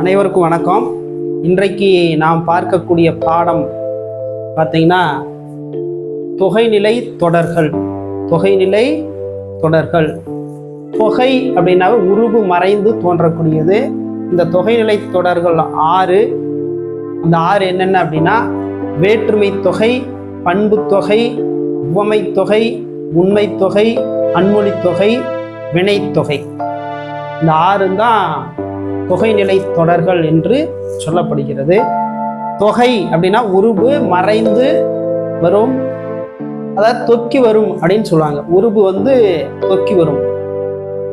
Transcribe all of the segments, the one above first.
அனைவருக்கும் வணக்கம். இன்றைக்கு நாம் பார்க்கக்கூடிய பாடம் பார்த்தீங்கன்னா தொகைநிலை தொடர்கள். தொகைநிலை தொடர்கள். தொகை அப்படின்னாவே உருவு மறைந்து தோன்றக்கூடியது. இந்த தொகைநிலை தொடர்கள் ஆறு. அந்த ஆறு என்னென்ன அப்படின்னா வேற்றுமை தொகை பண்பு தொகை உவமை தொகை உண்மை தொகை அன்மொழி தொகை வினைத்தொகை இந்த ஆறு தான் தொகைநிலை தொடர்கள் என்று சொல்லப்படுகிறது. தொகை அப்படின்னா உருபு மறைந்து வரும். அதாவது தொக்கி வரும் அப்படின்னு சொல்லுவாங்க. உருபு வந்து தொக்கி வரும்.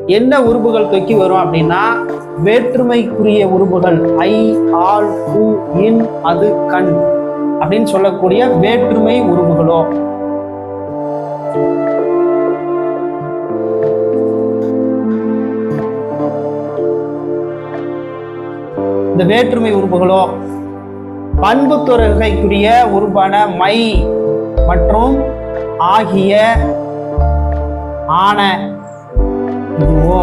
என்ன உருபுகள் தொக்கி வரும் அப்படின்னா வேற்றுமைக்குரிய உருபுகள் ஐ ஆல் உ இன் அது கண் அப்படின்னு சொல்லக்கூடிய வேற்றுமை உருபுகளோ இந்த வேற்றுமை உறுப்புகளோ பண்புத்துறைக்குரிய உறுப்பான உருவான மை மற்றும் ஆகிய ஆன இதுவோ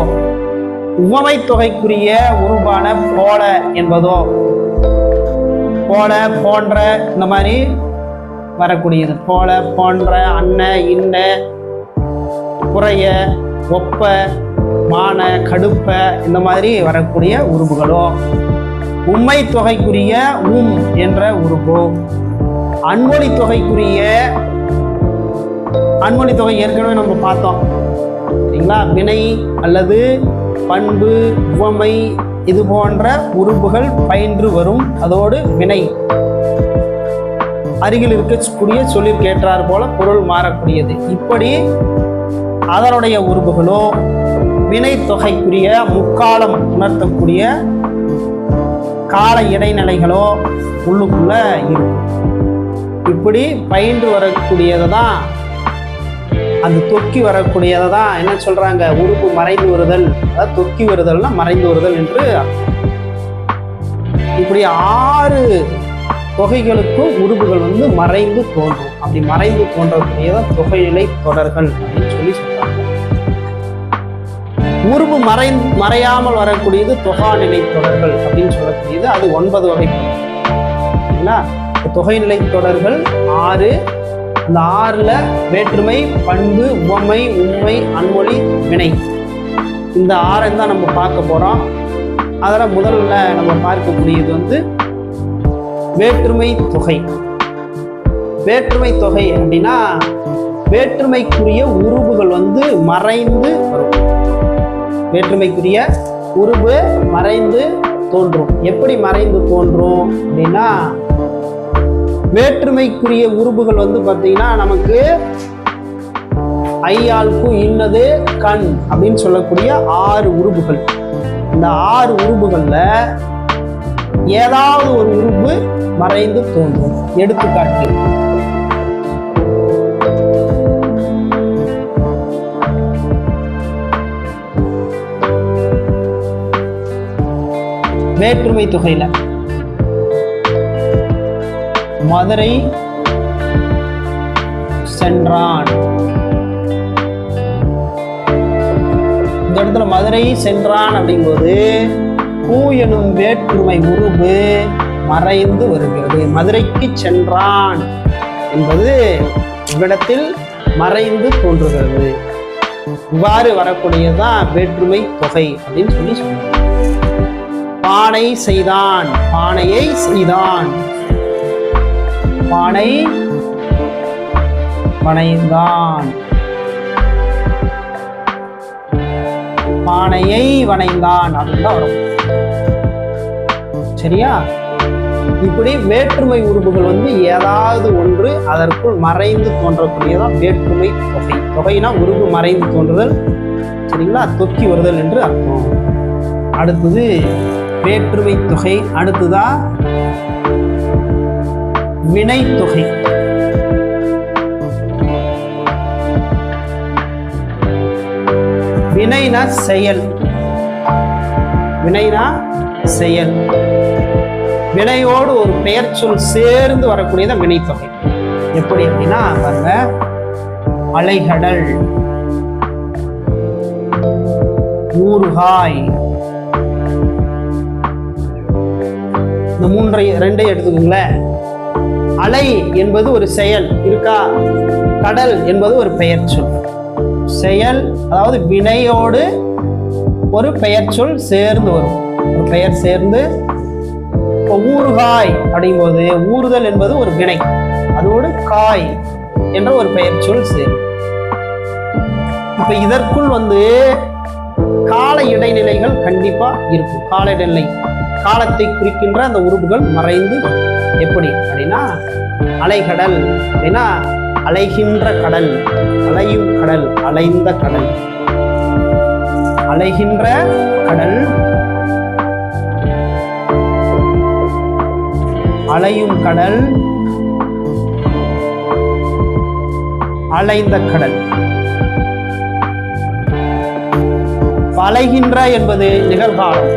உவமை தொகைக்குரிய உருவான போல என்பதோ போல போன்ற இந்த மாதிரி வரக்கூடியது. போல போன்ற அன்ன இன்ன குறைய ஒப்ப மான கடுப்ப இந்த மாதிரி வரக்கூடிய உருவுகளோ உண்மை தொகைக்குரிய உம் என்ற உருவோ அன்மொழி தொகைக்குரிய அன்மொழி தொகை ஏற்கனவே நம்ம பார்த்தோம். சரிங்களா? வினை அல்லது பண்பு உவமை இது போன்ற உறுப்புகள் பயின்று வரும். அதோடு வினை. அருகில் இருக்கக்கூடிய சொல்லிற்கு ஏற்றார் போல பொருள் மாறக்கூடியது. இப்படி அதனுடைய உறுப்புகளோ வினை தொகைக்குரிய முக்காலம் உணர்த்தக்கூடிய கால இடைநிலைகளோ உள்ளுக்குள்ளே இருக்கும் இப்படி பயின்று வரக்கூடியதை தான் அந்த தொக்கி வரக்கூடியதை தான் என்ன சொல்கிறாங்க உறுப்பு மறைந்து வருதல். அதாவது தொக்கி வருதல்னா மறைந்து வருதல் என்று இப்படி ஆறு தொகைகளுக்கும் உறுப்புகள் வந்து மறைந்து தோன்றும். அப்படி மறைந்து தோன்றக்கூடியதான் தொகைநிலை தொடர்கள் அப்படின்னு சொல்லி உருவு மறை மறையாமல் வரக்கூடியது தொகாநிலை தொடர்கள் அப்படின்னு சொல்லக்கூடியது. அது ஒன்பது வகை. சரிங்களா தொகை தொகைநிலை தொடர்கள் ஆறு இந்த ஆறில் வேற்றுமை பண்பு உவமை உண்மை அன்மொழி வினை. இந்த ஆறை தான் நம்ம பார்க்க போகிறோம் அதில் முதல்ல நம்ம பார்க்கக்கூடியது வந்து வேற்றுமை தொகை. வேற்றுமை தொகை அப்படின்னா வேற்றுமைக்குரிய உருவுகள் வந்து மறைந்து வரும். வேற்றுமைக்குரிய உருவு மறைந்து தோன்றும். எப்படி மறைந்து தோன்றும் அப்படின்னா வேற்றுமைக்குரிய உருவுகள் வந்து பார்த்தீங்கன்னா நமக்கு ஐயாளுக்கு இன்னது கண் அப்படின்னு சொல்லக்கூடிய ஆறு உறுப்புகள் இந்த ஆறு உருவுகள்ல ஏதாவது ஒரு உருவு மறைந்து தோன்றும். எடுத்துக்காட்டு வேற்றுமை தொகையில். மதுரை சென்றான். இந்த இடத்துல மதுரை சென்றான் அப்படிங்கும்போது பூ எனும் வேற்றுமை உருவு மறைந்து வருகிறது. மதுரைக்கு சென்றான் என்பது இவ்விடத்தில் மறைந்து தோன்றுகிறது. இவ்வாறு வரக்கூடியதுதான் வேற்றுமை தொகை அப்படின்னு சொல்லி சொல்லுவாங்க பானை செய்தான். பானையை செய்தான். பானை வணைந்தான். பானையை வணைந்தான். அப்படின்னு தான் வரும். சரியா? இப்படி வேற்றுமை உறுப்புகள் வந்து ஏதாவது ஒன்று அதற்குள் மறைந்து தோன்றக்கூடியதான் வேற்றுமை தொகை. தொகைனா உருவு மறைந்து தோன்றுதல். சரிங்களா? தொக்கி வருதல் என்று அர்த்தம். அடுத்தது வேற்றுமை தொகை அடுத்ததா? வினை தொகை. வினைனா செயல். வினைனா செயல். வினையோடு ஒரு பெயர் சொல் சேர்ந்து வரக்கூடியதான் வினைத்தொகை எப்படி அப்படின்னா பாருங்க. அலைகடல். ஊறுகாய். இந்த மூன்றை ரெண்டையும் எடுத்துக்கோங்களேன். அலை என்பது ஒரு செயல் இருக்கா? கடல் என்பது ஒரு பெயர் சொல். செயல் அதாவது வினையோடு ஒரு பெயர் சொல் சேர்ந்து வரும். ஒரு பெயர் சேர்ந்து இப்போ ஊறுகாய் அப்படிங்கும்போது ஊறுதல் என்பது ஒரு வினை. அதோடு காய் என்ற ஒரு பெயர் சொல் சேரும் இப்போ இதற்குள் வந்து கால இடைநிலைகள் கண்டிப்பாக இருக்கும். கால இடைநிலை காலத்தை குறிக்கின்ற அந்த உறுப்புகள் மறைந்து எப்படி அப்படின்னா அலைகடல் அப்படின்னா அலைகின்ற கடல் அலையும் கடல் அலைந்த கடல். அலைகின்ற கடல் அலையும் கடல் அலைந்த கடல். அலைகின்ற என்பது நிகழ்காலம்.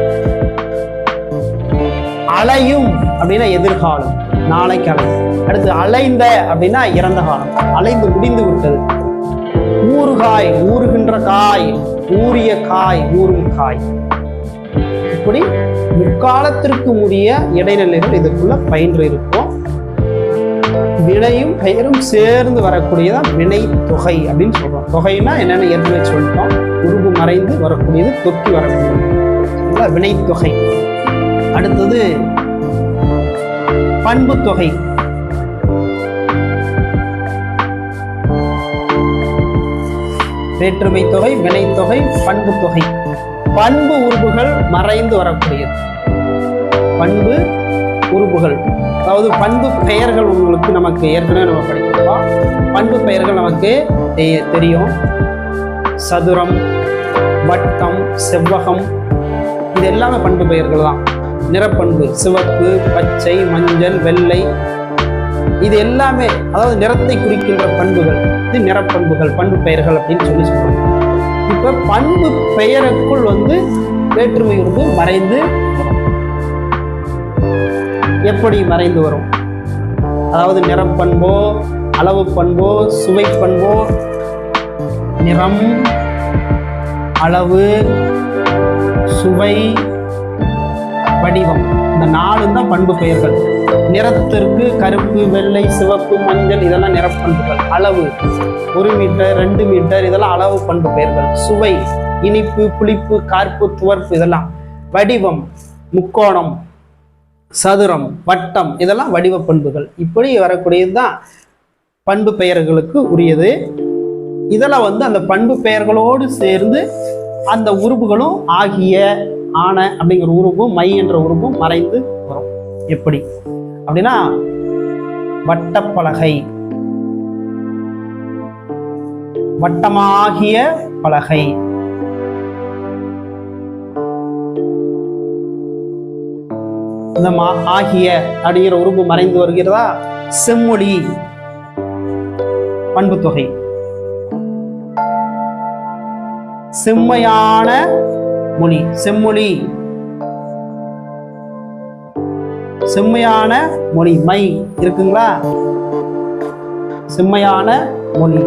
அலையும் அப்படின்னா எதிர்காலம் நாளைக்கு அலை அடுத்து அலைந்த அப்படின்னா இறந்த காலம். அலைந்து முடிந்து விட்டது. ஊறுகாய் ஊறுகின்ற காய் ஊறிய காய் ஊறும் காய். இப்படி முக்காலத்திற்கு உரிய இடைநிலைகள் இதுக்குள்ள பயின்று இருக்கும். வினையும் பெயரும் சேர்ந்து வரக்கூடியதான் வினை தொகை அப்படின்னு சொல்றோம். தொகைன்னா என்னென்ன ஏற்கனவே சொல்லிட்டோம். உருவு மறைந்து வரக்கூடியது தொக்கி வரக்கூடியது. வினைத்தொகை வினை தொகை. அடுத்தது பண்பு தொகை. வேற்றுமை தொகை வினைத்தொகை பண்பு தொகை. பண்பு உறுப்புகள் மறைந்து வரக்கூடியது. பண்பு உறுப்புகள். அதாவது பண்பு பெயர்கள் உங்களுக்கு நமக்கு ஏற்கனவே நம்ம படிச்சிருக்கோம். பண்பு பெயர்கள் நமக்கு தெரியும். சதுரம் வட்டம் செவ்வகம் இது எல்லாமே பண்பு பெயர்கள் தான் நிறப்பண்பு சிவப்பு பச்சை மஞ்சள் வெள்ளை. இது எல்லாமே அதாவது நிறத்தை குறிக்கின்ற பண்புகள். இது நிறப்பண்புகள் பண்பு பெயர்கள் அப்படின்னு சொல்லி சொல்லுவாங்க இப்போ பண்பு பெயருக்குள் வந்து வேற்றுமை உறுப்பு மறைந்து வரும் எப்படி மறைந்து வரும்? அதாவது நிறப்பண்போ அளவு பண்போ சுவை பண்போ நிறம் அளவு சுவை வடிவம். இந்த நாலும் தான் பண்பு பெயர்கள். நிறத்திற்கு கருப்பு வெள்ளை சிவப்பு மஞ்சள் இதெல்லாம் நிறப்பண்புகள் அளவு ஒரு மீட்டர் ரெண்டு மீட்டர் இதெல்லாம் அளவு பண்பு பெயர்கள். சுவை இனிப்பு புளிப்பு கார்ப்பு துவர்ப்பு இதெல்லாம். வடிவம் முக்கோணம் சதுரம் வட்டம் இதெல்லாம் வடிவ பண்புகள். இப்படி வரக்கூடியது தான் பண்பு பெயர்களுக்கு உரியது. இதெல்லாம் வந்து அந்த பண்பு பெயர்களோடு சேர்ந்து அந்த உறுப்புகளும் ஆகிய ஆணை அப்படிங்கிற உருவும் மை என்ற உருவும் மறைந்து வரும். எப்படி? அப்படின்னா வட்டப்பலகை. வட்டமாகிய பலகை. இந்த மா ஆகிய அப்படிங்கிற உருவு மறைந்து வருகிறதா? செம்மொழி. பண்பு தொகை செம்மையான மொழி செம்மொழி. செம்மையான மொழி மை இருக்குங்களா? செம்மையான மொழி.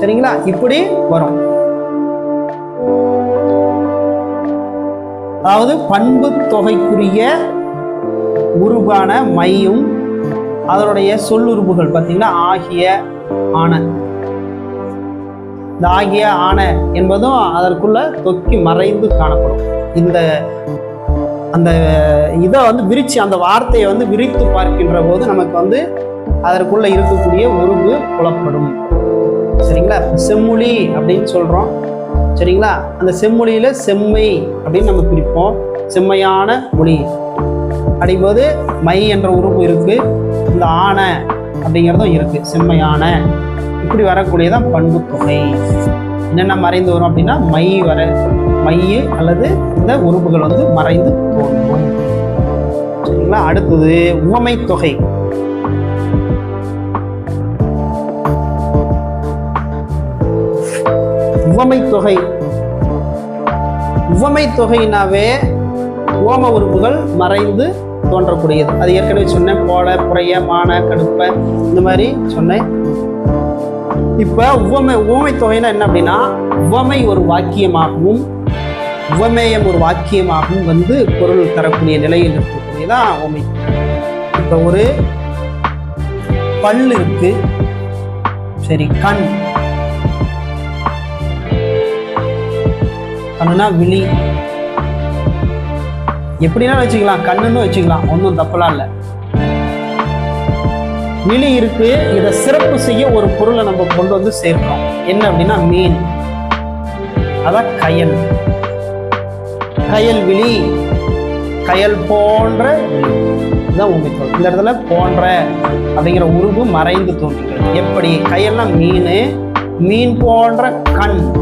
சரிங்களா? இப்படி வரும். அதாவது பண்பு தொகைக்குரிய உருவான மையும் அதனுடைய சொல்லுறுப்புகள் பார்த்தீங்கன்னா ஆகிய ஆன இந்த ஆகிய ஆன என்பதும் அதற்குள்ள தொக்கி மறைந்து காணப்படும். இந்த அந்த இதை வந்து விரிச்சு அந்த வார்த்தையை வந்து விரித்து பார்க்கின்ற போது நமக்கு வந்து அதற்குள்ள இருக்கக்கூடிய உருவு புலப்படும். சரிங்களா? செம்மொழி அப்படின்னு சொல்றோம். சரிங்களா? அந்த செம்மொழியில செம்மை அப்படின்னு நம்ம பிரிப்போம். செம்மையான மொழி. அப்படிங்கும்போது மை என்ற உறுப்பு இருக்கு. இந்த ஆன அப்படிங்கிறதும் இருக்கு. செம்மையான. இப்படி வரக்கூடியதான் பண்பு தொகை. என்னென்ன மறைந்து வரும் அப்படின்னா மை வர மை அல்லது இந்த உறுப்புகள் வந்து மறைந்து தோன்றும். சரிங்களா? அடுத்தது உவமை தொகை. உவமை தொகை. உவமை தொகைனாவே ஓம உறுப்புகள் மறைந்து தோன்றக்கூடியது. அது ஏற்கனவே சொன்னேன் போல புறைய மான கடுப்ப இந்த மாதிரி சொன்னேன். இப்போ உவமை உவமை தொகைனா என்ன அப்படின்னா உவமை ஒரு வாக்கியமாகவும் உவமேயம் ஒரு வாக்கியமாகவும் வந்து பொருள் தரக்கூடிய நிலையில் இருக்கக்கூடியதான் உவமை. இப்போ ஒரு பல் இருக்கு. சரி கண். கண்ணுனா விழி. எப்படின்னா வச்சுக்கலாம் கண்ணுன்னு வச்சுக்கலாம் ஒன்றும் தப்பலாம் இல்லை. விழி இருக்கு. இதை சிறப்பு செய்ய ஒரு பொருளை நம்ம கொண்டு வந்து சேர்க்கிறோம். என்ன அப்படின்னா மீன். அதான் கயல். கயல் விழி. கயல் போன்ற தான் இதுதான் உண்மை சொல் இந்த இடத்துல போன்ற அப்படிங்கிற உருவு மறைந்து தோன்றுகிறது. எப்படி? கயல்னா மீன். மீன் போன்ற கண்.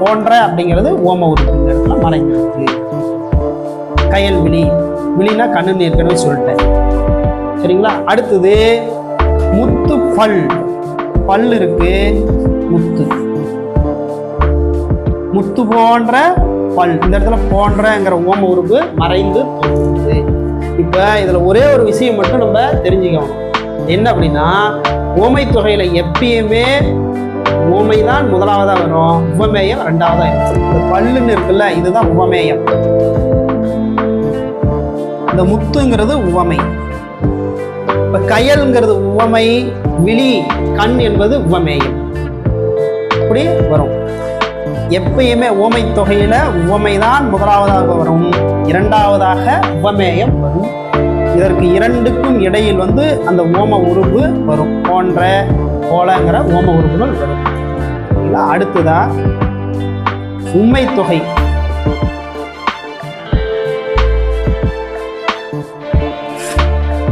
போன்ற அப்படிங்கிறது ஓம உருவு. இந்த இடத்துல மறைந்திருக்கு கயல் விழி. விழினா கண்ணுன்னு ஏற்கனவே சொல்லிட்டேன். சரிங்களா? அடுத்தது பல். பல் இருக்கு முத்து. முத்து போன்ற பல். இந்த இடத்துல போன்றங்கிற ஓம உறுப்பு மறைந்து போகுது இப்போ இதில் ஒரே ஒரு விஷயம் மட்டும் நம்ம தெரிஞ்சுக்கணும். என்ன அப்படின்னா ஓமை தொகையில் எப்பயுமே ஓமை தான் முதலாவதாக வரும். உவமேயம் ரெண்டாவதாக இருக்கும். இந்த பல்லுன்னு இருக்குல்ல இதுதான் உவமேயம் இந்த முத்துங்கிறது உவமை. இப்ப கயல்ங்கிறது உவமை விழி கண் என்பது உவமேயம். இப்படி வரும். எப்பயுமே உவமை தொகையில உவமை தான் முதலாவதாக வரும். இரண்டாவதாக உவமேயம் வரும். இதற்கு இரண்டுக்கும் இடையில் வந்து அந்த ஓம உறுப்பு வரும். போன்ற போலங்கிற ஓம உறுப்புகள் வரும். அடுத்ததா? உண்மை தொகை.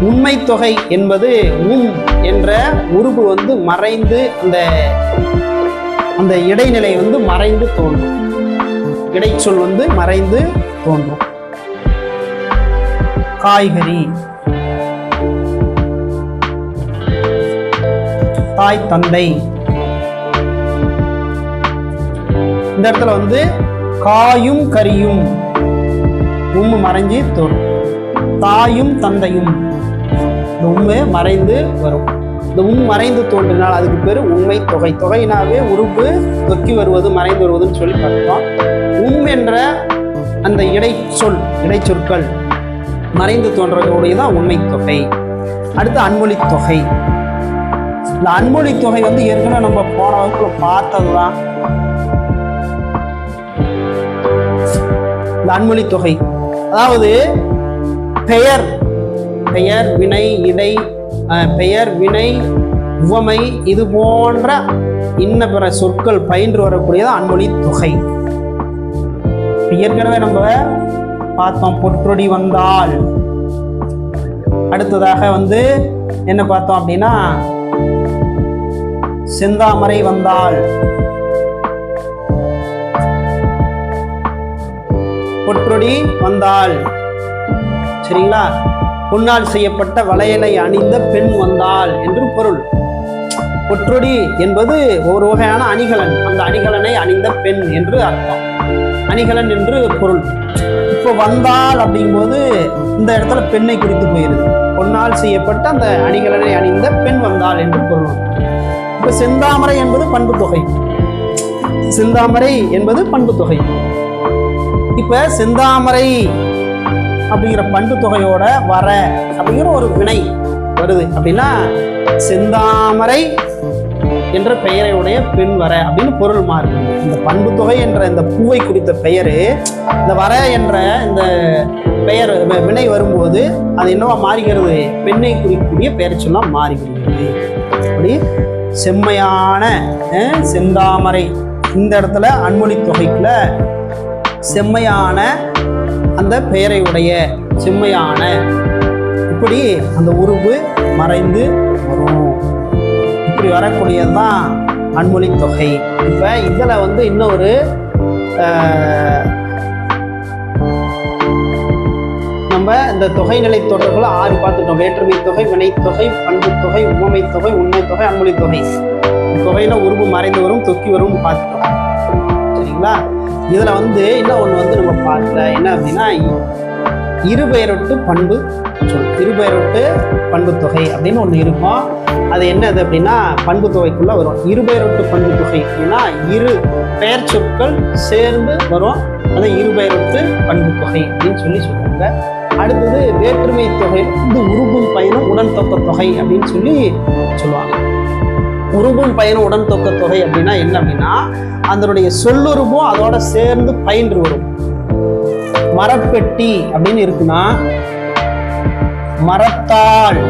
உண்மை தொகை என்பது உம் என்ற உருவு வந்து மறைந்து அந்த அந்த இடைநிலை வந்து மறைந்து தோன்றும். இடைச்சொல் வந்து மறைந்து தோன்றும். காய்கறி. தாய் தந்தை. இந்த இடத்துல வந்து காயும் கரியும் உம்மு மறைஞ்சு தோன்றும். தாயும் தந்தையும். உண்மை மறைந்து வரும். இந்த உம் மறைந்து தோன்றினால் அதுக்கு பேர் உண்மை தொகை. தொகைனாவே உறுப்பு தொக்கி வருவது மறைந்து வருவதுன்னு சொல்லி பார்த்தோம் உம் என்ற அந்த இடைச்சொல் இடைச்சொற்கள் மறைந்து தோன்றக்கூடியதான் உண்மை தொகை. அடுத்து அன்மொழி தொகை. இந்த அன்மொழி தொகை வந்து ஏற்கனவே நம்ம போன வகுப்புல பார்த்தது தான் இந்த அன்மொழி தொகை. அதாவது பெயர். பெயர் வினை இடை பெயர் வினை உவமை இது போன்ற இன்ன பிற சொற்கள் பயின்று வரக்கூடியது அன்மொழி தொகை. ஏற்கனவே நம்ம பார்த்தோம் பொற்றொடி வந்தால். அடுத்ததாக வந்து என்ன பார்த்தோம் அப்படின்னா செந்தாமரை வந்தால். பொற்றொடி வந்தால். சரிங்களா? பொன்னால் செய்யப்பட்ட வளையலை அணிந்த பெண் வந்தாள் என்று பொருள். பொற்றொடி என்பது ஒரு வகையான அணிகலன். அந்த அணிகலனை அணிந்த பெண் என்று அர்த்தம். அணிகலன் என்று பொருள். இப்போ வந்தால் அப்படிங்கும்போது இந்த இடத்துல பெண்ணை குறித்து போயிருது. பொன்னால் செய்யப்பட்ட அந்த அணிகலனை அணிந்த பெண் வந்தாள் என்று பொருள். இப்போ செந்தாமரை என்பது பண்பு தொகை. செந்தாமரை என்பது பண்பு தொகை. இப்போ செந்தாமரை அப்படிங்கிற பண்பு தொகையோட வர அப்படிங்கிற ஒரு வினை வருது. அப்படின்னா செந்தாமரை என்ற பெயரையுடைய பெண் வர அப்படின்னு பொருள் மாறுது. இந்த பண்பு தொகை என்ற இந்த பூவை குறித்த பெயர் இந்த வர என்ற இந்த பெயர் வினை வரும்போது அது என்னவா மாறுகிறது? பெண்ணை குறிக்கக்கூடிய பெயர் சொல்லாம் மாறுகிறது. அப்படி செம்மையான செந்தாமரை இந்த இடத்துல அன்மொழி தொகைக்குள்ள செம்மையான அந்த பெயரை உடைய செம்மையான இப்படி அந்த உருவு மறைந்து வரும். இப்படி வரக்கூடியது தான் அன்மொழி தொகை. இப்போ இதில் வந்து இன்னொரு நம்ம இந்த தொகைநிலை தொடர்புல ஆறு பார்த்துட்டோம். வேற்றுமை தொகை வினைத்தொகை பண்பு தொகை உவமை தொகை உண்மை தொகை அன்மொழி தொகை. தொகையில் உருவு மறைந்து வரும் தொக்கி வரும் பார்த்துட்டோம். பார்த்தீங்களா இதில் வந்து இன்னும் ஒன்று வந்து நம்ம பார்க்கல. என்ன அப்படின்னா இருபெயரொட்டு பண்பு சொல். இருபெயரொட்டு பண்பு தொகை அப்படின்னு ஒன்று இருக்கும். அது என்னது அப்படின்னா பண்பு தொகைக்குள்ளே வரும். இருபெயரொட்டு பண்பு தொகை அப்படின்னா இரு பெயர் சொற்கள் சேர்ந்து வரும். அது இருபெயரொட்டு பண்பு தொகை அப்படின்னு சொல்லி சொல்லுவாங்க அடுத்தது வேற்றுமை தொகை வந்து உருபும் பயணம் உடன் தொக்க தொகை அப்படின்னு சொல்லி சொல்லுவாங்க. உருபும் பயனும் உடன் தொக்க தொகை அப்படின்னா என்ன அப்படின்னா அதனுடைய சொல்லுருபும் அதோட சேர்ந்து பயின்று வரும். மரப்பெட்டி அப்படின்னு இருக்குன்னா மரத்தால்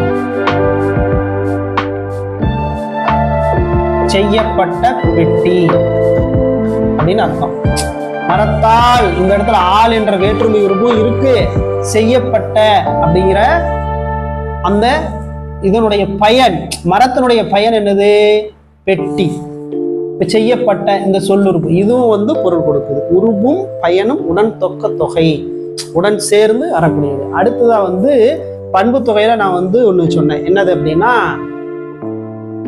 செய்யப்பட்ட பெட்டி அப்படின்னு அர்த்தம். மரத்தால் இந்த இடத்துல ஆள் என்ற வேற்றுமை உருவும் இருக்கு. செய்யப்பட்ட அப்படிங்கிற அந்த இதனுடைய பயன் மரத்தினுடைய பயன் என்னது? பெட்டி. செய்யப்பட்ட இந்த சொல்லுறுப்பு இதுவும் வந்து பொருள் கொடுக்குது. உருவும் பயனும் உடன் தொக்க தொகை உடன் சேர்ந்து வரக்கூடியது அடுத்ததாக வந்து பண்பு தொகையில நான் வந்து ஒன்று சொன்னேன். என்னது அப்படின்னா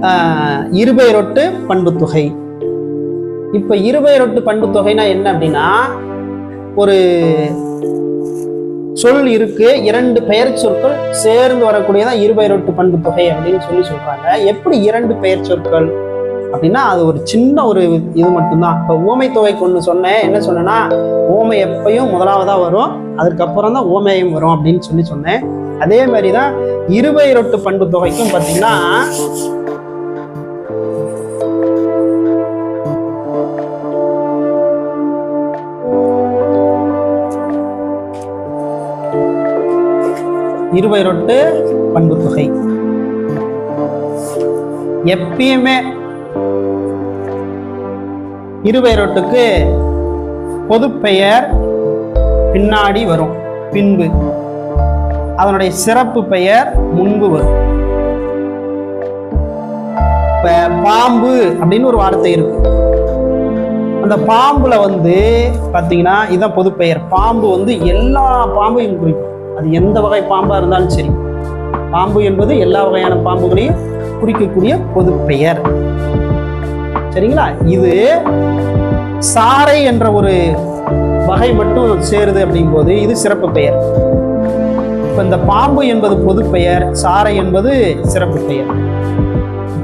ஆஹ், இருபெயரொட்டு பண்பு தொகை. இப்போ இருபெயரொட்டு பண்பு தொகைனா என்ன அப்படின்னா ஒரு சொல் இருக்கு. இரண்டு பெயர் சொற்கள் சேர்ந்து வரக்கூடியதான் இருபெயரொட்டு பண்பு தொகை அப்படின்னு சொல்லி சொல்றாங்க. எப்படி இரண்டு பெயர் சொற்கள்? அப்படின்னா அது ஒரு சின்ன ஒரு இது மட்டும்தான். இப்போ ஓமை தொகை கொண்டு சொன்னேன். என்ன சொன்னேன்னா ஓமை எப்பயும் முதலாவதா வரும். அதுக்கப்புறம் தான் ஓமையும் வரும் அப்படின்னு சொல்லி சொன்னேன். அதே மாதிரி தான் இருபெயரொட்டு பண்பு தொகைக்கும் பார்த்தீங்கன்னா இருபெயரொட்டு பண்பு தொகை. எப்பயுமே இருபெயரொட்டுக்கு பொதுப்பெயர் பின்னாடி வரும் பின்பு. அதனுடைய சிறப்பு பெயர் முன்பு வரும். இப்போ பாம்பு அப்படின்னு ஒரு வார்த்தை இருக்கு. அந்த பாம்புல வந்து பாத்தீங்கன்னா இதான் பொதுப்பெயர் பாம்பு வந்து எல்லா பாம்பையும் குறிக்கும். அது எந்த வகை பாம்பாக இருந்தாலும் சரி. பாம்பு என்பது எல்லா வகையான பாம்புகளையும் குறிக்கக்கூடிய பொதுப்பெயர் சரிங்களா? இது சாறை என்ற ஒரு வகை மட்டும் சேருது அப்படிங்கும்போது இது சிறப்பு பெயர். இப்போ இந்த பாம்பு என்பது பொதுப்பெயர் சாறை என்பது சிறப்பு பெயர்.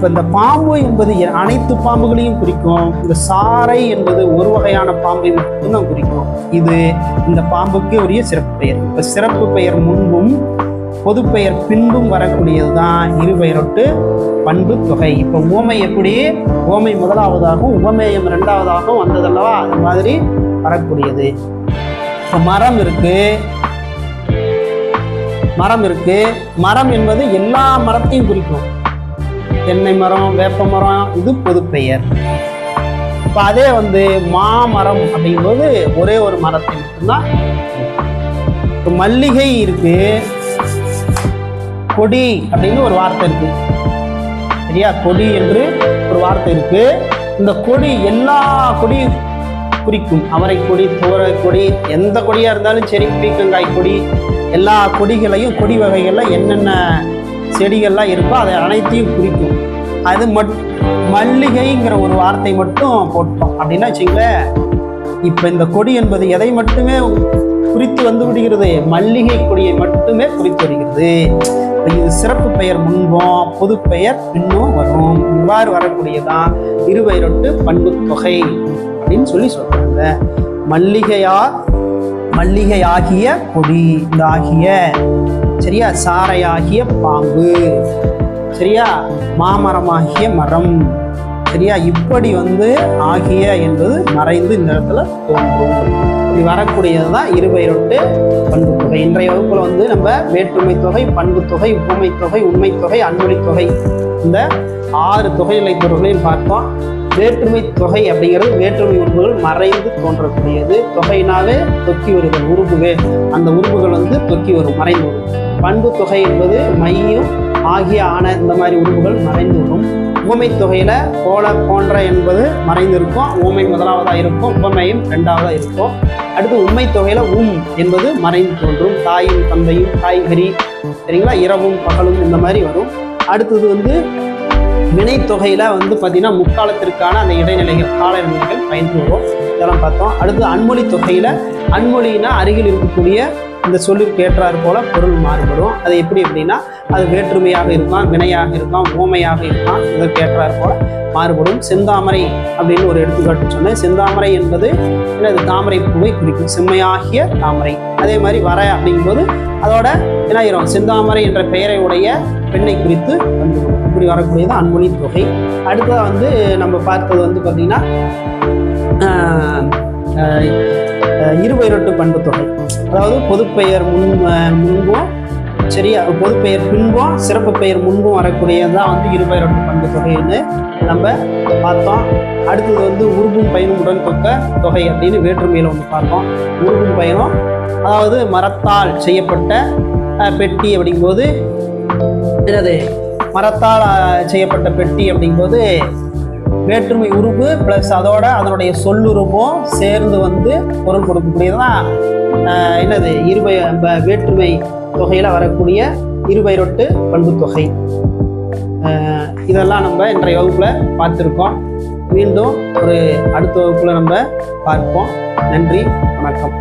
இப்போ இந்த பாம்பு என்பது எ- அனைத்து பாம்புகளையும் குறிக்கும். இந்த சாறை என்பது ஒரு வகையான பாம்பை மட்டும்தான் குறிக்கும். இது இந்த பாம்புக்கு உரிய சிறப்பு பெயர். இப்போ சிறப்பு பெயர் முன்பும் பொதுப்பெயர் பின்பும் வரக்கூடியது தான் இருபெயரொட்டு பண்பு தொகை. இப்போ ஓமை எப்படி? ஓமை முதலாவதாகவும் உபமேயம் ரெண்டாவதாகவும் வந்ததல்லவா? அது மாதிரி வரக்கூடியது. இப்போ மரம் இருக்கு. மரம் இருக்கு. மரம் என்பது எல்லா மரத்தையும் குறிக்கும். தென்னை மரம் வேப்ப மரம் இது பெயர். இப்போ அதே வந்து மாமரம் அப்படிங்கும்போது ஒரே ஒரு மரத்தை மட்டும்தான் இப்போ மல்லிகை இருக்கு. கொடி அப்படின்னு ஒரு வார்த்தை இருக்கு. சரியா? கொடி என்று ஒரு வார்த்தை இருக்கு. இந்த கொடி எல்லா கொடியும் குறிக்கும். அவரை கொடி துவரை கொடி எந்த கொடியா இருந்தாலும் சரி பீக்கங்காய் கொடி எல்லா கொடிகளையும் கொடி வகைகளில் என்னென்ன செடிகள்லாம் இருக்கோ அதை அனைத்தையும் குறிக்கும். அது மட் மல்லிகைங்கிற ஒரு வார்த்தை மட்டும் போட்டோம். அப்படின்னா வச்சுங்களேன் இப்போ இந்த கொடி என்பது எதை மட்டுமே குறித்து வந்து விடுகிறது? மல்லிகை கொடியை மட்டுமே குறித்து வருகிறது இது சிறப்பு பெயர் முன்பும் பொது பெயர் பின்னும் வரும். இவ்வாறு வரக்கூடியதான் இருபெயரொட்டு பண்பு தொகை அப்படின்னு சொல்லி சொல்றாங்க. மல்லிகையா மல்லிகை ஆகிய கொடி இந்த ஆகிய சரியா? சாரையாகிய பாம்பு. சரியா? மாமரமாகிய மரம். சரியா? இப்படி வந்து ஆகிய என்பது மறைந்து இந்த இடத்துல தோன்றும். இப்படி வரக்கூடியது தான் இருபெயரொட்டு பண்பு தொகை இன்றைய வகுப்பில் வந்து நம்ம வேற்றுமை தொகை பண்பு தொகை உவமை தொகை உண்மை தொகை அன்மொழி தொகை இந்த ஆறு தொகைநிலை தொடர்களையும் பார்த்தோம். வேற்றுமை தொகை அப்படிங்கிறது வேற்றுமை உறுப்புகள் மறைந்து தோன்றக்கூடியது. தொகைனாவே தொக்கி வருதல் உறுப்புவே. அந்த உறுப்புகள் வந்து தொக்கி வரும் மறைந்து வரும். பண்பு தொகை என்பது மையம் ஆகிய ஆன இந்த மாதிரி உறுப்புகள் மறைந்து வரும். உவமை தொகையில கோல போன்ற என்பது மறைந்திருக்கும். உவமை முதலாவதாக இருக்கும் உவமையும் ரெண்டாவதாக இருக்கும். அடுத்து உண்மை தொகையில உம் என்பது மறைந்து தோன்றும். தாயும் தந்தையும் காய்கறி சரிங்களா? இரவும் பகலும் இந்த மாதிரி வரும். அடுத்தது வந்து வினை வந்து பார்த்திங்கன்னா முக்காலத்திற்கான அந்த இடைநிலைகள் கால இடைநிலைகள் பயன்படுவோம். இதெல்லாம் பார்த்தோம். அடுத்து அன்மொழி தொகையில் அன்மொழினா அருகில் இருக்கக்கூடிய இந்த சொல்லிற்கு ஏற்றாறு போல பொருள் மாறுபடும். அது எப்படி அப்படின்னா அது வேற்றுமையாக இருக்கலாம் வினையாக இருக்கலாம் ஓமையாக இருக்கலாம் இதற்கு ஏற்றாறு போல மாறுபடும். செந்தாமரை அப்படின்னு ஒரு எடுத்துக்காட்டு சொன்னேன். செந்தாமரை என்பது என்னது? தாமரை பூவை குறிக்கும். செம்மையாகிய தாமரை. அதே மாதிரி வர அப்படிங்கும்போது அதோட என்ன ஆயிரும்? செந்தாமரை என்ற பெயரை உடைய பெண்ணை குறித்து வந்துடும் இப்படி வரக்கூடியது அன்மொழி தொகை. அடுத்ததாக வந்து நம்ம பார்த்தது வந்து பார்த்திங்கன்னா இருபெயரொட்டு பண்பு தொகை. அதாவது பொதுப்பெயர் முன் முன்பும் சரியா பொதுப்பெயர் பின்பும் சிறப்பு பெயர் முன்பும் வரக்கூடியது தான் வந்து இருபெயரொட்டு பண்பு தொகைன்னு நம்ம பார்த்தோம். அடுத்தது வந்து உருகும் பயனும் உடன் தொக்க தொகை அப்படின்னு வேற்றுமையில் ஒன்று பார்த்தோம். உருகும் பயனும் அதாவது மரத்தால் செய்யப்பட்ட பெட்டி அப்படிங்கும்போது என்னது? மரத்தால் செய்யப்பட்ட பெட்டி அப்படிங்கும்போது வேற்றுமை உறுப்பு ப்ளஸ் அதோட அதனுடைய சொல்லுறுப்பும் சேர்ந்து வந்து பொருள் கொடுக்கக்கூடியதுதான் என்னது? இருபை வேற்றுமை தொகையில் வரக்கூடிய இருபெயரொட்டு பண்பு தொகை இதெல்லாம் நம்ம இன்றைய வகுப்பில் பார்த்துருக்கோம். மீண்டும் ஒரு அடுத்த வகுப்பில் நம்ம பார்ப்போம். நன்றி வணக்கம்.